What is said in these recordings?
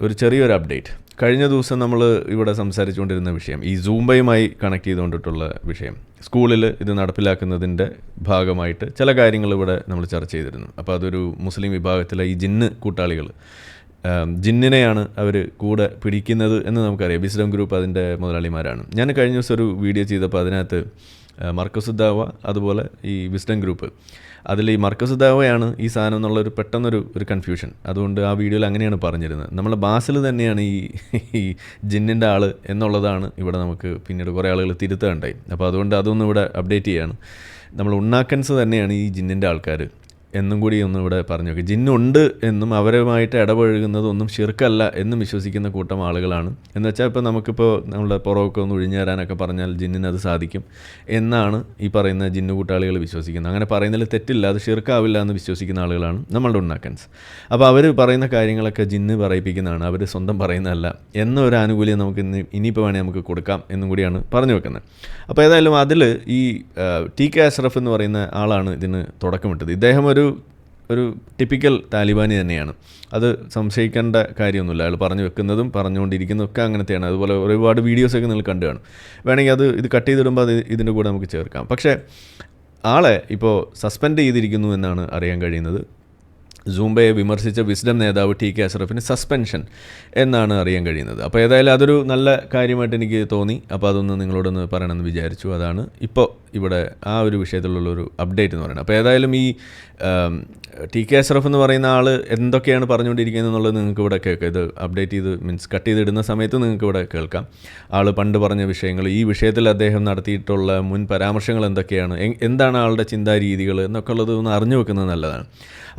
ഒരു ചെറിയൊരു അപ്ഡേറ്റ് കഴിഞ്ഞ ദിവസം നമ്മൾ ഇവിടെ സംസാരിച്ചുകൊണ്ടിരുന്ന വിഷയം ഈ സൂംബയുമായി കണക്ട് ചെയ്തുകൊണ്ടിട്ടുള്ള വിഷയം. സ്കൂളിൽ ഇത് നടപ്പിലാക്കുന്നതിന്റെ ഭാഗമായിട്ട് ചില കാര്യങ്ങൾ ഇവിടെ നമ്മൾ ചർച്ച ചെയ്തിരുന്നു. അപ്പോൾ അതൊരു മുസ്ലിം വിഭാഗത്തിലെ ഈ ജിന്ന് കൂട്ടാളികൾ ജിന്നിനെയാണ് അവർ കൂടെ പിടിക്കുന്നത് എന്ന് നമുക്കറിയാം. ബിസ്ലം ഗ്രൂപ്പ് അതിന്റെ മുതലാളിമാരാണ്. ഞാൻ കഴിഞ്ഞ ദിവസം ഒരു വീഡിയോ ചെയ്തപ്പോൾ അതിനകത്ത് മർക്കസുദ്ദാവ അതുപോലെ ഈ വിസ്ഡം ഗ്രൂപ്പ്. അതിൽ ഈ മർക്കസുദ്ദാവയാണ് ഈ സാധനം എന്നുള്ളൊരു പെട്ടെന്നൊരു ഒരു കൺഫ്യൂഷൻ അതുകൊണ്ട് ആ വീഡിയോയിൽ അങ്ങനെയാണ് പറഞ്ഞിരുന്നത്. നമ്മൾ ബാസിൽ തന്നെയാണ് ഈ ഈ ജിന്നിന്റെ ആൾ എന്നുള്ളതാണ് ഇവിടെ നമുക്ക് പിന്നീട് കുറേ ആളുകൾ തിരുത്തുകയുണ്ടായി അപ്പോൾ അതുകൊണ്ട് അതൊന്നും ഇവിടെ അപ്ഡേറ്റ് ചെയ്യാണ്. നമ്മൾ ഉണ്ണാക്കൻസ് തന്നെയാണ് ഈ ജിന്നിന്റെ ആൾക്കാർ എന്നും കൂടി ഒന്ന് ഇവിടെ പറഞ്ഞു നോക്കി. ജിന്നുണ്ട് എന്നും അവരുമായിട്ട് ഇടപഴകുന്നത് ഒന്നും ശിർക്കല്ല എന്നും വിശ്വസിക്കുന്ന കൂട്ടം ആളുകളാണ്. എന്ന് വെച്ചാൽ ഇപ്പോൾ നമുക്കിപ്പോൾ നമ്മുടെ പുറമൊക്കെ ഒന്ന് ഒഴിഞ്ഞു തരാനൊക്കെ പറഞ്ഞാൽ ജിന്നിന് അത് സാധിക്കും എന്നാണ് ഈ പറയുന്ന ജിന്നു കൂട്ടാളികൾ വിശ്വസിക്കുന്നത്. അങ്ങനെ പറയുന്നതിൽ തെറ്റില്ല അത് ശിർക്കാവില്ല എന്ന് വിശ്വസിക്കുന്ന ആളുകളാണ് നമ്മളുടെ ഉണ്ണാക്കൻസ്. അപ്പോൾ അവർ പറയുന്ന കാര്യങ്ങളൊക്കെ ജിന്ന് പറയിപ്പിക്കുന്നതാണ് അവർ സ്വന്തം പറയുന്നതല്ല എന്നൊരു ആനുകൂല്യം നമുക്ക് ഇന്ന് ഇനിയിപ്പോൾ വേണേൽ നമുക്ക് കൊടുക്കാം എന്നും കൂടിയാണ് പറഞ്ഞു വെക്കുന്നത്. അപ്പോൾ ഏതായാലും അതിൽ ഈ ടി കെ അഷ്റഫ് എന്ന് പറയുന്ന ആളാണ് ഇതിന് തുടക്കമിട്ടത്. ഇദ്ദേഹം ഒരു ഒരു ഒരു ടിപ്പിക്കൽ താലിബാനി തന്നെയാണ്. അത് സംശയിക്കേണ്ട കാര്യമൊന്നുമില്ല. അയാൾ പറഞ്ഞു വെക്കുന്നതും പറഞ്ഞുകൊണ്ടിരിക്കുന്നതൊക്കെ അങ്ങനത്തെയാണ്. അതുപോലെ ഒരുപാട് വീഡിയോസൊക്കെ നിങ്ങൾ കണ്ടു കാണും വേണമെങ്കിൽ അത് ഇത് കട്ട് ചെയ്തിടുമ്പോൾ അത് ഇതിന്റെ കൂടെ നമുക്ക് ചേർക്കാം. പക്ഷേ ആളെ ഇപ്പോൾ സസ്പെൻഡ് ചെയ്തിരിക്കുന്നു എന്നാണ് അറിയാൻ കഴിയുന്നത്. സൂംബയെ വിമർശിച്ച വിസ്ഡം നേതാവ് ടി കെ അഷ്റഫിന് സസ്പെൻഷൻ എന്നാണ് അറിയാൻ കഴിയുന്നത്. അപ്പോൾ ഏതായാലും അതൊരു നല്ല കാര്യമായിട്ട് എനിക്ക് തോന്നി. അപ്പോൾ അതൊന്ന് നിങ്ങളോടൊന്ന് പറയണമെന്ന് വിചാരിച്ചു. അതാണ് ഇപ്പോൾ ഇവിടെ ആ ഒരു വിഷയത്തിലുള്ള ഒരു അപ്ഡേറ്റ് എന്ന് പറയുന്നത്. അപ്പോൾ ഏതായാലും ഈ ടി കെ അഷ്റഫ് എന്ന് പറയുന്ന ആൾ എന്തൊക്കെയാണ് പറഞ്ഞുകൊണ്ടിരിക്കുന്നത് എന്നുള്ളത് നിങ്ങൾക്ക് ഇവിടെ കേൾക്കാം. ഇത് അപ്ഡേറ്റ് ചെയ്ത് മീൻസ് കട്ട് ചെയ്തിടുന്ന സമയത്ത് നിങ്ങൾക്ക് ഇവിടെ കേൾക്കാം. ആൾ പണ്ട് പറഞ്ഞ വിഷയങ്ങൾ ഈ വിഷയത്തിൽ അദ്ദേഹം നടത്തിയിട്ടുള്ള മുൻ പരാമർശങ്ങൾ എന്തൊക്കെയാണ് എന്താണ് ആളുടെ ചിന്താ രീതികൾ എന്നൊക്കെ ഉള്ളത് ഒന്ന് അറിഞ്ഞു വെക്കുന്നത് നല്ലതാണ്.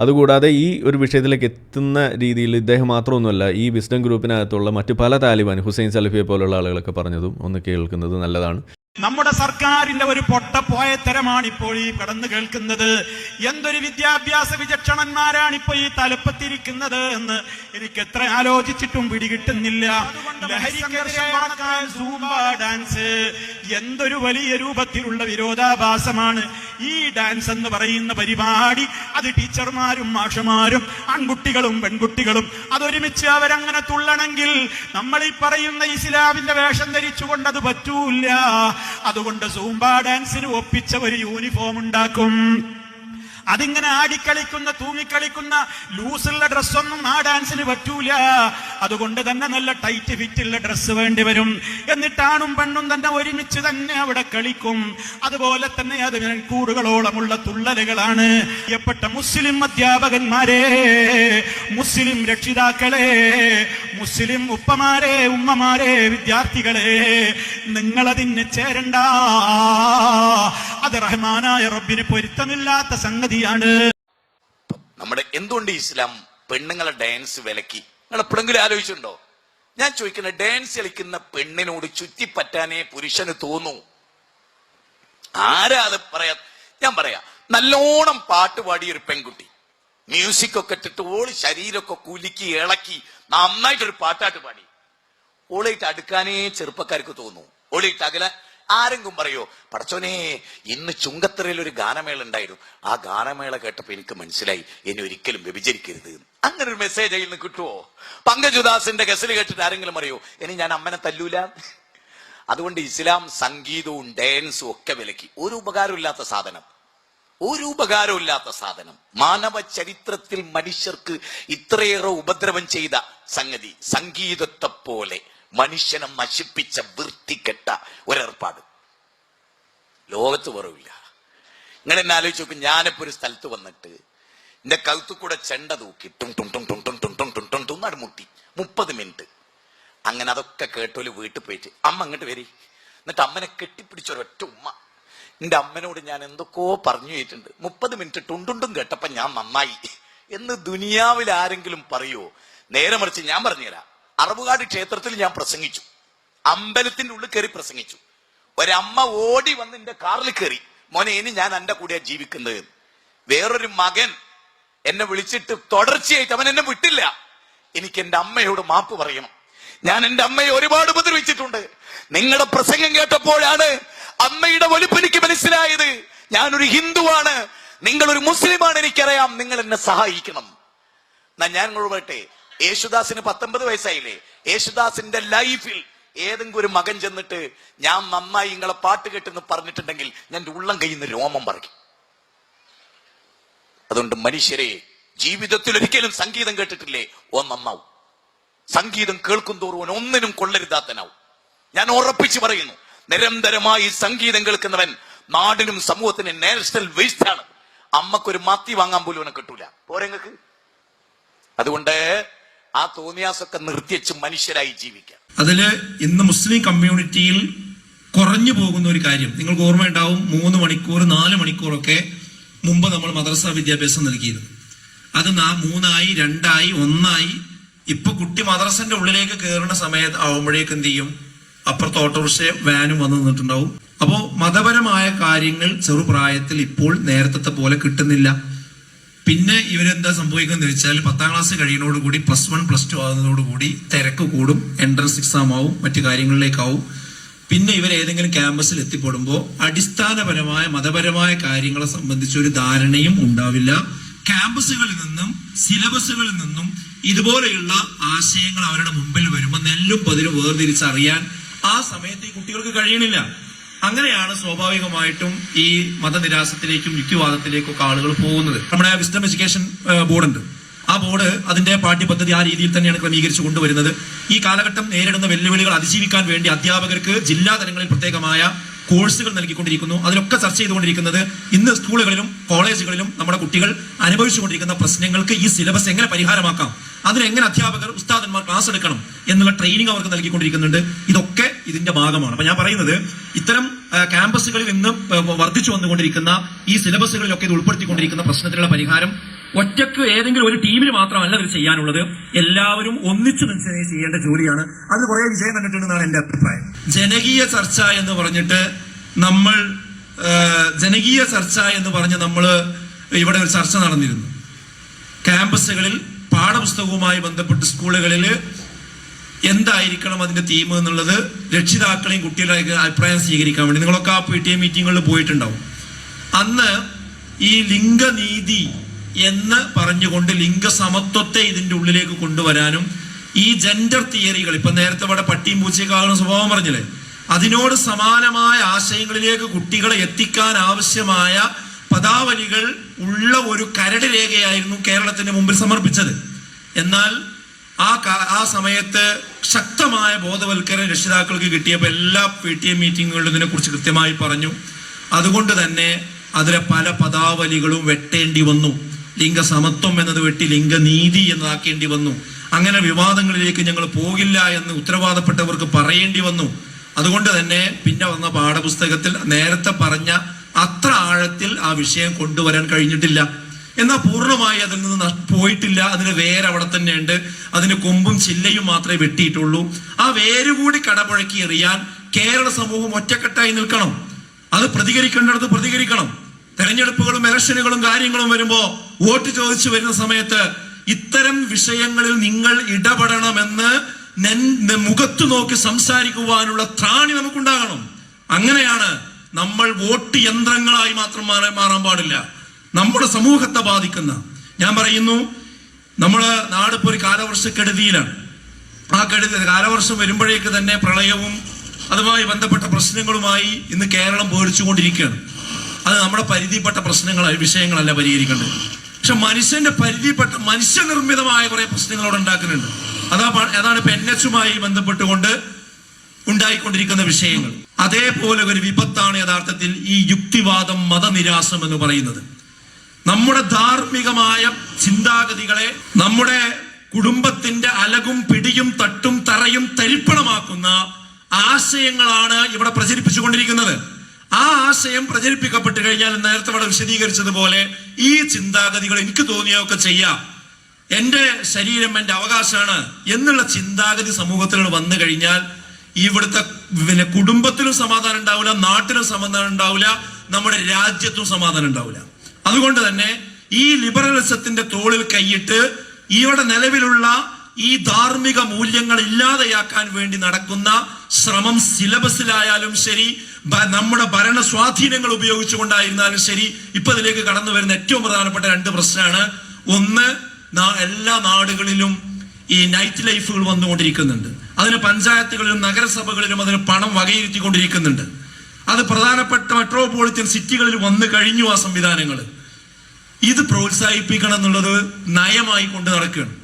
അതുകൂടാതെ ഈ ഒരു വിഷയത്തിലേക്ക് എത്തുന്ന രീതിയിൽ ഇദ്ദേഹം മാത്രമൊന്നുമല്ല ഈ വിസ്ഡം ഗ്രൂപ്പിനകത്തുള്ള മറ്റു പല താലിബാൻ ഹുസൈൻ സലഫിയെ പോലുള്ള ആളുകളൊക്കെ പറഞ്ഞതും ഒന്ന് കേൾക്കുന്നത് നല്ലതാണ്. നമ്മുടെ സർക്കാരിന്റെ ഒരു പൊട്ടപ്പോയത്തരമാണ് ഇപ്പോൾ ഈ കടന്നു കേൾക്കുന്നത്. എന്തൊരു വിദ്യാഭ്യാസ വിചക്ഷണന്മാരാണ് ഇപ്പൊ ഈ തലപ്പത്തിരിക്കുന്നത് എന്ന് എനിക്ക് എത്ര ആലോചിച്ചിട്ടും പിടികിട്ടുന്നില്ല. ഡാൻസ് എന്തൊരു വലിയ രൂപത്തിലുള്ള വിരോധാഭാസമാണ്. ഈ ഡാൻസ് എന്ന് പറയുന്ന പരിപാടി അത് ടീച്ചർമാരും മാഷമാരും ആൺകുട്ടികളും പെൺകുട്ടികളും അതൊരുമിച്ച് അവരങ്ങനെ തുള്ളണമെങ്കിൽ നമ്മൾ ഈ പറയുന്ന ഇസ്ലാമിന്റെ വേഷം ധരിച്ചുകൊണ്ട് അത് പറ്റൂല അതുകൊണ്ട് സൂംബ ഡാൻസിന് ഒപ്പിച്ച ഒരു യൂണിഫോം ഉണ്ടാക്കും. അതിങ്ങനെ ആടിക്കളിക്കുന്ന തൂങ്ങിക്കളിക്കുന്ന ലൂസുള്ള ഡ്രസ്സൊന്നും ആ ഡാൻസിന് പറ്റൂല. അതുകൊണ്ട് തന്നെ നല്ല ടൈറ്റ് ഫിറ്റുള്ള ഡ്രസ്സ് വേണ്ടി വരും. എന്നിട്ടാണും പെണ്ണും തന്നെ ഒരുമിച്ച് തന്നെ അവിടെ കളിക്കും. അതുപോലെ തന്നെ അത് കൂടുകളോളമുള്ള തുള്ളലുകളാണ്. പ്രിയപ്പെട്ട മുസ്ലിം അധ്യാപകന്മാരെ മുസ്ലിം രക്ഷിതാക്കളെ മുസ്ലിം ഉപ്പമാരെ ഉമ്മമാരെ വിദ്യാർത്ഥികളെ നിങ്ങളതിന് ചേരണ്ട. അത് റഹ്മാനായ റബ്ബിന് പൊരുത്തമില്ലാത്ത സംഗതിയാണ്. നമ്മുടെ എന്തുകൊണ്ട് ഇസ്ലാം പെണ്ണുങ്ങളെ ഡാൻസ് വിലക്കി? നിങ്ങൾ എപ്പോഴെങ്കിലും ആലോചിച്ചിട്ടുണ്ടോ? ഞാൻ ചോദിക്കുന്ന ഡാൻസ് കളിക്കുന്ന പെണ്ണിനോട് ചുറ്റിപ്പറ്റാനേ പുരുഷന് തോന്നൂ. ആരാ അത് പറയാ? ഞാൻ പറയാ നല്ലോണം പാട്ട് പാടിയ ഒരു പെൺകുട്ടി. മ്യൂസിക് ഒക്കെ ഇട്ടിട്ട് ഓൾ ശരീരമൊക്കെ കുലുക്കി ഇളക്കി. നന്നായിട്ടൊരു പാട്ടാട്ട് പാടി. ഓളിട്ട് അടുക്കാനേ ചെറുപ്പക്കാർക്ക് തോന്നു. ഓളിട്ട് അകല ആരെങ്കിലും പറയോ പടച്ചോനെ ഇന്ന് ചുങ്കത്തറയിൽ ഒരു ഗാനമേള ഉണ്ടായിരുന്നു. ആ ഗാനമേള കേട്ടപ്പോ എനിക്ക് മനസ്സിലായി എന്നെ ഒരിക്കലും വ്യഭിചരിക്കരുത്. അങ്ങനെ ഒരു മെസ്സേജ് അതിൽ നിന്ന് കിട്ടുമോ പങ്കജുദാസിന്റെ ഗസൽ കേട്ടിട്ട് ആരെങ്കിലും അറിയോ ഇനി ഞാൻ അമ്മനെ തല്ലൂല? അതുകൊണ്ട് ഇസ്ലാം സംഗീതവും ഡാൻസും ഒക്കെ വിലക്കി. ഒരു ഉപകാരമില്ലാത്ത സാധനം. ഒരു ഉപകാരമില്ലാത്ത സാധനം മാനവ ചരിത്രത്തിൽ മനുഷ്യർക്ക് ഇത്രയേറെ ഉപദ്രവം ചെയ്ത സംഗതി സംഗീതത്തെ പോലെ മനുഷ്യനെ നശിപ്പിച്ച വൃത്തിക്കെട്ട ഒരേർപ്പാട് ലോകത്ത് കുറവില്ല ഇങ്ങനെ എന്നെ ആലോചിച്ച് നോക്കും ഞാനിപ്പോ ഒരു സ്ഥലത്ത് വന്നിട്ട് എന്റെ കഴുത്തു കൂടെ ചെണ്ട തൂക്കി ടും ടും ടും ടും ടും ടും ടും ടും ടും ടും മുട്ടി മുപ്പത് മിനിറ്റ് അങ്ങനെ അതൊക്കെ കേട്ടോൽ വീട്ടിൽ പോയിട്ട് അമ്മ അങ്ങോട്ട് വരി എന്നിട്ട് അമ്മനെ കെട്ടിപ്പിടിച്ച ഒരൊറ്റ ഉമ്മ എന്റെ അമ്മനോട് ഞാൻ എന്തൊക്കെയോ പറഞ്ഞു കേട്ടിട്ടുണ്ട്. മുപ്പത് മിനിറ്റ് ടുണ്ടുണ്ടും കേട്ടപ്പോ ഞാൻ നന്നായി. എന്ന് ദുനിയാവിൽ ആരെങ്കിലും പറയോ? നേരെ മറിച്ച് ഞാൻ പറഞ്ഞുതരാം. അറബുകാട് ക്ഷേത്രത്തിൽ ഞാൻ പ്രസംഗിച്ചു. അമ്പലത്തിന്റെ ഉള്ളിൽ കയറി പ്രസംഗിച്ചു. ഒരമ്മ ഓടി വന്ന് എന്റെ കാറിൽ കയറി. മോനെ ഇനി ഞാൻ എന്റെ കൂടെ ജീവിക്കുന്നത്. വേറൊരു മകൻ എന്നെ വിളിച്ചിട്ട് തുടർച്ചയായിട്ട് അവൻ എന്നെ വിട്ടില്ല. എനിക്ക് എന്റെ അമ്മയോട് മാപ്പ് പറയണം. ഞാൻ എന്റെ അമ്മയെ ഒരുപാട് ഉപദ്രവിച്ചിട്ടുണ്ട്. നിങ്ങളുടെ പ്രസംഗം കേട്ടപ്പോഴാണ് അമ്മയുടെ വലുപ്പം എനിക്ക് മനസ്സിലായത്. ഞാനൊരു ഹിന്ദുവാണ്. നിങ്ങളൊരു മുസ്ലിമാണ് എനിക്കറിയാം. നിങ്ങൾ എന്നെ സഹായിക്കണം. എന്നാ ഞാൻ നിങ്ങളോട് യേശുദാസിന് പത്തൊമ്പത് വയസ്സായില്ലേ? യേശുദാസിന്റെ ലൈഫിൽ ഏതെങ്കിലും ഒരു മകൻ ചെന്നിട്ട് ഞാൻ നന്നായി നിങ്ങളെ പാട്ട് കേട്ടെന്ന് പറഞ്ഞിട്ടുണ്ടെങ്കിൽ ഞാൻ ഉള്ളം കയ്യിൽ നിന്ന് രോമം പറയും അതുകൊണ്ട് മനുഷ്യരെ ജീവിതത്തിൽ ഒരിക്കലും സംഗീതം കേട്ടിട്ടില്ലേ? ഓ നന്നാവും. സംഗീതം കേൾക്കും തോറും അവൻ ഒന്നിനും കൊള്ളരുതാത്തനാവും. ഞാൻ ഉറപ്പിച്ചു പറയുന്നു നിരന്തരമായി സംഗീതം കേൾക്കുന്നവൻ നാടിനും സമൂഹത്തിനും നാഷണൽ വേസ്റ്റ് ആണ്. അമ്മക്കൊരു മാത്തി വാങ്ങാൻ പോലും അവനെ കിട്ടൂല. പോരെങ്ങൾക്ക് അതുകൊണ്ട് ആ തോന്നിയാസൊക്കെ നിർത്തിച്ച് മനുഷ്യരായി ജീവിക്കാം. അതിൽ ഇന്ന് മുസ്ലിം കമ്മ്യൂണിറ്റിയിൽ കുറഞ്ഞു പോകുന്ന ഒരു കാര്യം. നിങ്ങൾക്ക് ഓർമ്മയുണ്ടാവും മൂന്ന് മണിക്കൂർ നാല് മണിക്കൂറൊക്കെ മുമ്പ് നമ്മൾ മദ്രസ വിദ്യാഭ്യാസം നൽകിയിരുന്നു. അത് മൂന്നായി രണ്ടായി ഒന്നായി ഇപ്പൊ കുട്ടി മദ്രസന്റെ ഉള്ളിലേക്ക് കയറുന്ന സമയത്ത് ആവുമ്പോഴേക്ക് എന്ത് ചെയ്യും? അപ്പുറത്ത് ഓട്ടോറിക്ഷ വാനും വന്നു നിന്നിട്ടുണ്ടാവും. അപ്പോ മതപരമായ കാര്യങ്ങൾ ചെറുപ്രായത്തിൽ ഇപ്പോൾ നേരത്തെ പോലെ കിട്ടുന്നില്ല. പിന്നെ ഇവരെന്താ സംഭവിക്കുന്നത് വെച്ചാൽ പത്താം ക്ലാസ് കഴിയുന്നതോടുകൂടി പ്ലസ് വൺ പ്ലസ് ടു ആകുന്നതോടുകൂടി തിരക്ക് കൂടും എൻട്രൻസ് എക്സാം ആവും മറ്റു കാര്യങ്ങളിലേക്കാവും. പിന്നെ ഇവർ ഏതെങ്കിലും ക്യാമ്പസിൽ എത്തിപ്പെടുമ്പോൾ അടിസ്ഥാനപരമായ മതപരമായ കാര്യങ്ങളെ സംബന്ധിച്ച് ഒരു ധാരണയും ഉണ്ടാവില്ല. ക്യാമ്പസുകളിൽ നിന്നും സിലബസുകളിൽ നിന്നും ഇതുപോലെയുള്ള ആശയങ്ങൾ അവരുടെ മുമ്പിൽ വരുമ്പോൾ നെല്ലും പതിരും വേർതിരിച്ചറിയാൻ ആ സമയത്ത് ഈ കുട്ടികൾക്ക് കഴിയണില്ല. അങ്ങനെയാണ് സ്വാഭാവികമായിട്ടും ഈ മതനിരാസത്തിലേക്കും യുക്തിവാദത്തിലേക്കും ഒക്കെ ആളുകൾ പോകുന്നത്. നമ്മുടെ വിസ്ഡം എഡ്യൂക്കേഷൻ ബോർഡ് ഉണ്ട് ആ ബോർഡ് അതിന്റെ പാഠ്യപദ്ധതി ആ രീതിയിൽ തന്നെയാണ് ക്രമീകരിച്ചു കൊണ്ടുവരുന്നത്. ഈ കാലഘട്ടം നേരിടുന്ന വെല്ലുവിളികൾ അതിജീവിക്കാൻ വേണ്ടി അധ്യാപകർക്ക് ജില്ലാ തലങ്ങളിൽ പ്രത്യേകമായ കോഴ്സുകൾ നൽകിക്കൊണ്ടിരിക്കുന്നു. അതിലൊക്കെ ചർച്ച ചെയ്തുകൊണ്ടിരിക്കുന്നത് ഇന്ന് സ്കൂളുകളിലും കോളേജുകളിലും നമ്മുടെ കുട്ടികൾ അനുഭവിച്ചുകൊണ്ടിരിക്കുന്ന പ്രശ്നങ്ങൾക്ക് ഈ സിലബസ് എങ്ങനെ പരിഹാരമാക്കാം? അതിനെങ്ങനെ അധ്യാപകർ ഉസ്താദന്മാർ ക്ലാസ് എടുക്കണം എന്നുള്ള ട്രെയിനിങ് അവർക്ക് നൽകിക്കൊണ്ടിരിക്കുന്നുണ്ട്. ഇതൊക്കെ ഇതിന്റെ ഭാഗമാണ്. അപ്പൊ ഞാൻ പറയുന്നത് ഇത്തരം ക്യാമ്പസുകളിൽ നിന്ന് വർദ്ധിച്ചു വന്നുകൊണ്ടിരിക്കുന്ന ഈ സിലബസുകളിലൊക്കെ ഇത് ഉൾപ്പെടുത്തിക്കൊണ്ടിരിക്കുന്ന പ്രശ്നത്തിനുള്ള പരിഹാരം ഒറ്റയ്ക്ക് ഏതെങ്കിലും ഒരു ടീമിന് മാത്രമല്ല ഇത് ചെയ്യാനുള്ളത്. എല്ലാവരും ഒന്നിച്ചു നിന്ന് ചെയ്യേണ്ട ജോലിയാണ്. അത് കുറെ വിജയം കണ്ടിട്ടുണ്ടെന്നാണ് എന്റെ അഭിപ്രായം. ജനകീയ ചർച്ച എന്ന് പറഞ്ഞിട്ട് നമ്മൾ ജനകീയ ചർച്ച എന്ന് പറഞ്ഞ് നമ്മൾ ഇവിടെ ഒരു ചർച്ച നടന്നിരുന്നു. ക്യാമ്പസുകളിൽ പാഠപുസ്തകവുമായി ബന്ധപ്പെട്ട് സ്കൂളുകളിൽ എന്തായിരിക്കണം അതിന്റെ തീം എന്നുള്ളത് രക്ഷിതാക്കളെയും കുട്ടികളെയൊക്കെ അഭിപ്രായം സ്വീകരിക്കാൻ വേണ്ടി. നിങ്ങളൊക്കെ ആ പി ടി എ മീറ്റിങ്ങുകളിൽ പോയിട്ടുണ്ടാവും. അന്ന് ഈ ലിംഗനീതി എന്ന് പറഞ്ഞുകൊണ്ട് ലിംഗസമത്വത്തെ ഇതിന്റെ ഉള്ളിലേക്ക് കൊണ്ടുവരാനും ഈ ജെൻഡർ തിയറികൾ ഇപ്പൊ നേരത്തെ ഇവിടെ പട്ടിയും പൂച്ചയൊക്കെ സ്വഭാവം പറഞ്ഞില്ലേ? അതിനോട് സമാനമായ ആശയങ്ങളിലേക്ക് കുട്ടികളെ എത്തിക്കാൻ ആവശ്യമായ പദാവലികൾ ഉള്ള ഒരു കരട് രേഖയായിരുന്നു കേരളത്തിന് മുമ്പിൽ സമർപ്പിച്ചത്. എന്നാൽ ആ ആ സമയത്ത് ശക്തമായ ബോധവൽക്കരണം രക്ഷിതാക്കൾക്ക് കിട്ടിയപ്പോൾ എല്ലാ പി ടി എം മീറ്റിങ്ങുകളിലും ഇതിനെക്കുറിച്ച് കൃത്യമായി പറഞ്ഞു. അതുകൊണ്ട് തന്നെ അതിലെ പല പദാവലികളും വെട്ടേണ്ടി വന്നു. ലിംഗസമത്വം എന്നത് വെട്ടി ലിംഗനീതി എന്നതാക്കേണ്ടി വന്നു. അങ്ങനെ വിവാദങ്ങളിലേക്ക് ഞങ്ങൾ പോകില്ല എന്ന് ഉത്തരവാദപ്പെട്ടവർക്ക് പറയേണ്ടി വന്നു. അതുകൊണ്ട് തന്നെ പിന്നെ വന്ന പാഠപുസ്തകത്തിൽ നേരത്തെ പറഞ്ഞ അത്ര ആഴത്തിൽ ആ വിഷയം കൊണ്ടുവരാൻ കഴിഞ്ഞിട്ടില്ല. എന്നാൽ പൂർണമായി അതിൽ നിന്ന് പോയിട്ടില്ല. അതിന് വേര് അവിടെ തന്നെ ഉണ്ട് അതിന് കൊമ്പും ചില്ലയും മാത്രമേ വെട്ടിയിട്ടുള്ളൂ. ആ വേര് കൂടി എറിയാൻ കേരള സമൂഹം ഒറ്റക്കെട്ടായി നിൽക്കണം. അത് പ്രതികരിക്കേണ്ടടുത്ത് പ്രതികരിക്കണം. തെരഞ്ഞെടുപ്പുകളും ഇലക്ഷനുകളും കാര്യങ്ങളും വരുമ്പോ വോട്ട് ചോദിച്ചു വരുന്ന സമയത്ത് ഇത്തരം വിഷയങ്ങളിൽ നിങ്ങൾ ഇടപെടണമെന്ന് മുഖത്തു നോക്കി സംസാരിക്കുവാനുള്ള ത്രാണി നമുക്കുണ്ടാകണം. അങ്ങനെയാണ് നമ്മൾ വോട്ട് യന്ത്രങ്ങളായി മാത്രം മാറാൻ പാടില്ല. നമ്മുടെ സമൂഹത്തെ ബാധിക്കുന്ന ഞാൻ പറയുന്നു നമ്മൾ നാടിപ്പോ ഒരു കാലവർഷക്കെടുതിയിലാണ്. ആ കെടുതി കാലവർഷം വരുമ്പോഴേക്ക് തന്നെ പ്രളയവും അതുമായി ബന്ധപ്പെട്ട പ്രശ്നങ്ങളുമായി ഇന്ന് കേരളം പേടിച്ചുകൊണ്ടിരിക്കുകയാണ്. അത് നമ്മുടെ പരിധിപ്പെട്ട പ്രശ്നങ്ങൾ വിഷയങ്ങളല്ല പരിഹരിക്കേണ്ടത്. പക്ഷെ മനുഷ്യന്റെ പരിധിപ്പെട്ട മനുഷ്യനിർമ്മിതമായ കുറെ പ്രശ്നങ്ങൾ അവിടെ ഉണ്ടാക്കുന്നുണ്ട്. അതാ അതാണ് ഇപ്പൊ എൻ എച്ചുമായി ബന്ധപ്പെട്ടുകൊണ്ട് ഉണ്ടായിക്കൊണ്ടിരിക്കുന്ന വിഷയങ്ങൾ. അതേപോലെ ഒരു വിപത്താണ് യഥാർത്ഥത്തിൽ ഈ യുക്തിവാദം മതനിരാസം എന്ന് പറയുന്നത്. നമ്മുടെ ധാർമ്മികമായ ചിന്താഗതികളെ നമ്മുടെ കുടുംബത്തിന്റെ അലകും പിടിയും തട്ടും തറയും തരിപ്പണമാക്കുന്ന ആശയങ്ങളാണ് ഇവിടെ പ്രചരിപ്പിച്ചുകൊണ്ടിരിക്കുന്നത്. ആ ആശയം പ്രചരിപ്പിക്കപ്പെട്ട് കഴിഞ്ഞാൽ നേരത്തെ ഇവിടെ വിശദീകരിച്ചതുപോലെ ഈ ചിന്താഗതികൾ എനിക്ക് തോന്നിയൊക്കെ ചെയ്യാം. എന്റെ ശരീരം എന്റെ അവകാശമാണ് എന്നുള്ള ചിന്താഗതി സമൂഹത്തിൽ വന്നു കഴിഞ്ഞാൽ ഇവിടുത്തെ പിന്നെ കുടുംബത്തിനും സമാധാനം ഉണ്ടാവില്ല നാട്ടിനും സമാധാനം ഉണ്ടാവില്ല നമ്മുടെ രാജ്യത്തും സമാധാനം ഉണ്ടാവില്ല. അതുകൊണ്ട് തന്നെ ഈ ലിബറലിസത്തിന്റെ തോളിൽ കൈയിട്ട് ഇവിടെ നിലവിലുള്ള ഈ ധാർമ്മിക മൂല്യങ്ങൾ ഇല്ലാതെയാക്കാൻ വേണ്ടി നടക്കുന്ന ശ്രമം സിലബസിലായാലും ശരി നമ്മുടെ ഭരണ സ്വാധീനങ്ങൾ ഉപയോഗിച്ചുകൊണ്ടായിരുന്നാലും ശരി ഇപ്പൊ ഇതിലേക്ക് കടന്നു വരുന്ന ഏറ്റവും പ്രധാനപ്പെട്ട രണ്ട് പ്രശ്നമാണ്. ഒന്ന് എല്ലാ നാടുകളിലും ഈ നൈറ്റ് ലൈഫുകൾ വന്നുകൊണ്ടിരിക്കുന്നുണ്ട്. അതിന് പഞ്ചായത്തുകളിലും നഗരസഭകളിലും അതിന് പണം വകയിരുത്തിക്കൊണ്ടിരിക്കുന്നുണ്ട്. അത് പ്രധാനപ്പെട്ട മെട്രോപൊളിറ്റൻ സിറ്റികളിൽ വന്നു കഴിഞ്ഞു ആ സംവിധാനങ്ങൾ ഇത് പ്രോത്സാഹിപ്പിക്കണം എന്നുള്ളത് നയമായി കൊണ്ട് നടക്കുകയാണ്.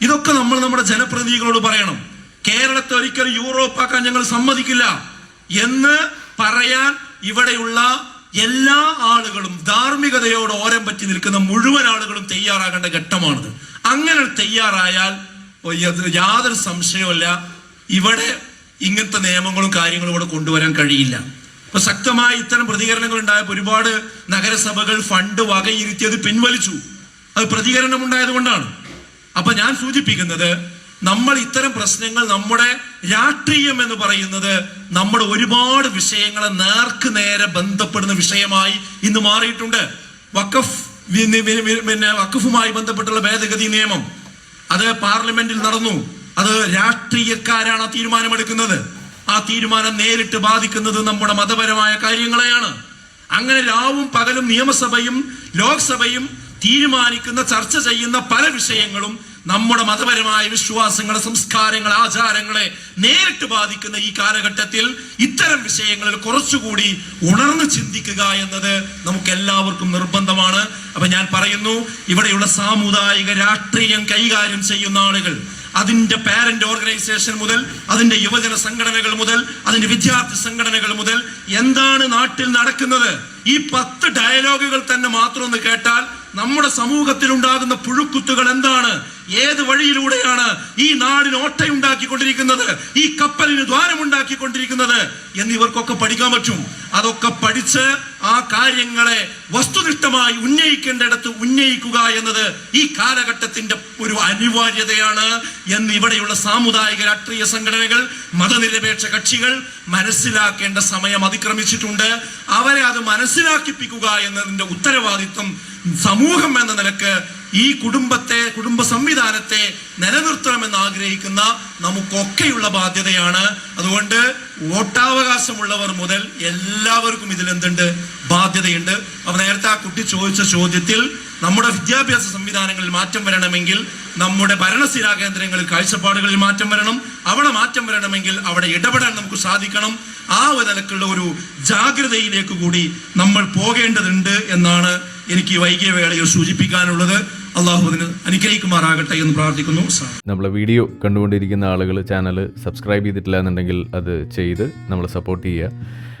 ഇതൊക്കെ നമ്മൾ നമ്മുടെ ജനപ്രതിനിധികളോട് പറയണം. കേരളത്തെ ഒരിക്കലും യൂറോപ്പാക്കാൻ ഞങ്ങൾ സമ്മതിക്കില്ല എന്ന് പറയാൻ ഇവിടെയുള്ള എല്ലാ ആളുകളും ധാർമ്മികതയോട് ഓരം പറ്റി നിൽക്കുന്ന മുഴുവൻ ആളുകളും തയ്യാറാകേണ്ട ഘട്ടമാണിത്. അങ്ങനെ തയ്യാറായാൽ യാതൊരു സംശയവുമില്ല. ഇവിടെ ഇങ്ങനത്തെ നിയമങ്ങളും കാര്യങ്ങളും ഇവിടെ കൊണ്ടുവരാൻ കഴിയില്ല. അപ്പൊ ശക്തമായ ഇത്തരം പ്രതികരണങ്ങൾ ഉണ്ടായപ്പോൾ ഒരുപാട് നഗരസഭകൾ ഫണ്ട് വകയിരുത്തിയത് പിൻവലിച്ചു. അത് പ്രതികരണം ഉണ്ടായത് കൊണ്ടാണ്. അപ്പൊ ഞാൻ സൂചിപ്പിക്കുന്നത് നമ്മൾ ഇത്തരം പ്രശ്നങ്ങൾ നമ്മുടെ രാഷ്ട്രീയം എന്ന് പറയുന്നത് നമ്മുടെ ഒരുപാട് വിഷയങ്ങളെ നേർക്ക് നേരെ ബന്ധപ്പെടുന്ന വിഷയമായി ഇന്ന് മാറിയിട്ടുണ്ട്. വഖഫ് പിന്നെ വഖഫുമായി ബന്ധപ്പെട്ടുള്ള ഭേദഗതി നിയമം. അത് പാർലമെന്റിൽ നടന്നു. അത് രാഷ്ട്രീയക്കാരാണ് ആ തീരുമാനമെടുക്കുന്നത്. ആ തീരുമാനം നേരിട്ട് ബാധിക്കുന്നത് നമ്മുടെ മതപരമായ കാര്യങ്ങളെയാണ്. അങ്ങനെ രാവും പകലും നിയമസഭയും ലോക്സഭയും തീരുമാനിക്കുന്ന ചർച്ച ചെയ്യുന്ന പല വിഷയങ്ങളും നമ്മുടെ മതപരമായ വിശ്വാസങ്ങളെ സംസ്കാരങ്ങളെ ആചാരങ്ങളെ നേരിട്ട് ബാധിക്കുന്ന ഈ കാലഘട്ടത്തിൽ ഇത്തരം വിഷയങ്ങളിൽ കുറച്ചുകൂടി ഉണർന്ന് ചിന്തിക്കുക എന്നത് നമുക്ക് എല്ലാവർക്കും നിർബന്ധമാണ്. അപ്പൊ ഞാൻ പറയുന്നു ഇവിടെയുള്ള സാമുദായിക രാഷ്ട്രീയം കൈകാര്യം ചെയ്യുന്ന ആളുകൾ അതിന്റെ പാരന്റ് ഓർഗനൈസേഷൻ മുതൽ അതിന്റെ യുവജന സംഘടനകൾ മുതൽ അതിന്റെ വിദ്യാർത്ഥി സംഘടനകൾ മുതൽ എന്താണ് നാട്ടിൽ നടക്കുന്നത്? ഈ പത്ത് ഡയലോഗുകൾ തന്നെ മാത്രം ഒന്ന് കേട്ടാൽ നമ്മുടെ സമൂഹത്തിൽ ഉണ്ടാകുന്ന പുഴുക്കുത്തുകൾ എന്താണ്? ഏത് വഴിയിലൂടെയാണ് ഈ നാടിന് ഓട്ടയുണ്ടാക്കിക്കൊണ്ടിരിക്കുന്നത്? ഈ കപ്പലിന് ദ്വാരമുണ്ടാക്കിക്കൊണ്ടിരിക്കുന്നത്? എന്നിവർക്കൊക്കെ പഠിക്കാൻ പറ്റും. അതൊക്കെ പഠിച്ച് ആ കാര്യങ്ങളെ വസ്തുനിഷ്ഠമായി ഉന്നയിക്കേണ്ടിടത്ത് ഉന്നയിക്കുക എന്നത് ഈ കാലഘട്ടത്തിന്റെ ഒരു അനിവാര്യതയാണ്. എന്ന് ഇവിടെയുള്ള സാമുദായിക രാഷ്ട്രീയ സംഘടനകൾ മതനിരപേക്ഷ കക്ഷികൾ മനസ്സിലാക്കേണ്ട സമയം അതിക്രമിച്ചിട്ടുണ്ട്. അവരെ അത് മനസ്സിലാക്കിപ്പിക്കുക എന്നതിന്റെ ഉത്തരവാദിത്വം സമൂഹം എന്ന നിലയ്ക്ക് ഈ കുടുംബത്തെ കുടുംബ സംവിധാനത്തെ നിലനിർത്തണമെന്ന് ആഗ്രഹിക്കുന്ന നമുക്കൊക്കെയുള്ള ബാധ്യതയാണ്. അതുകൊണ്ട് വോട്ടാവകാശമുള്ളവർ മുതൽ എല്ലാവർക്കും ഇതിൽ എന്തുണ്ട്? ബാധ്യതയുണ്ട്. അപ്പോൾ നേരത്തെ ആ കുട്ടി ചോദിച്ച ചോദ്യത്തിൽ നമ്മുടെ വിദ്യാഭ്യാസ സംവിധാനങ്ങളിൽ മാറ്റം വരണമെങ്കിൽ നമ്മുടെ ഭരണസ്ഥിരാ കേന്ദ്രങ്ങളിൽ കാഴ്ചപ്പാടുകളിൽ മാറ്റം വരണം. അവിടെ മാറ്റം വരണമെങ്കിൽ അവിടെ ഇടപെടാൻ നമുക്ക് സാധിക്കണം. ആ ഒരു നിലക്കുള്ള ഒരു ജാഗ്രതയിലേക്ക് കൂടി നമ്മൾ പോകേണ്ടതുണ്ട് എന്നാണ് എനിക്ക് വൈകിയ വേളയിൽ സൂചിപ്പിക്കാനുള്ളത്. അള്ളാഹു അതിന് അനുഗ്രഹിക്കുമാറാകട്ടെ എന്ന് പ്രാർത്ഥിക്കുന്നു. നമ്മളെ വീഡിയോ കണ്ടുകൊണ്ടിരിക്കുന്ന ആളുകൾ ചാനൽ സബ്സ്ക്രൈബ് ചെയ്തിട്ടില്ല എന്നുണ്ടെങ്കിൽ അത് ചെയ്ത് നമ്മളെ സപ്പോർട്ട് ചെയ്യുക.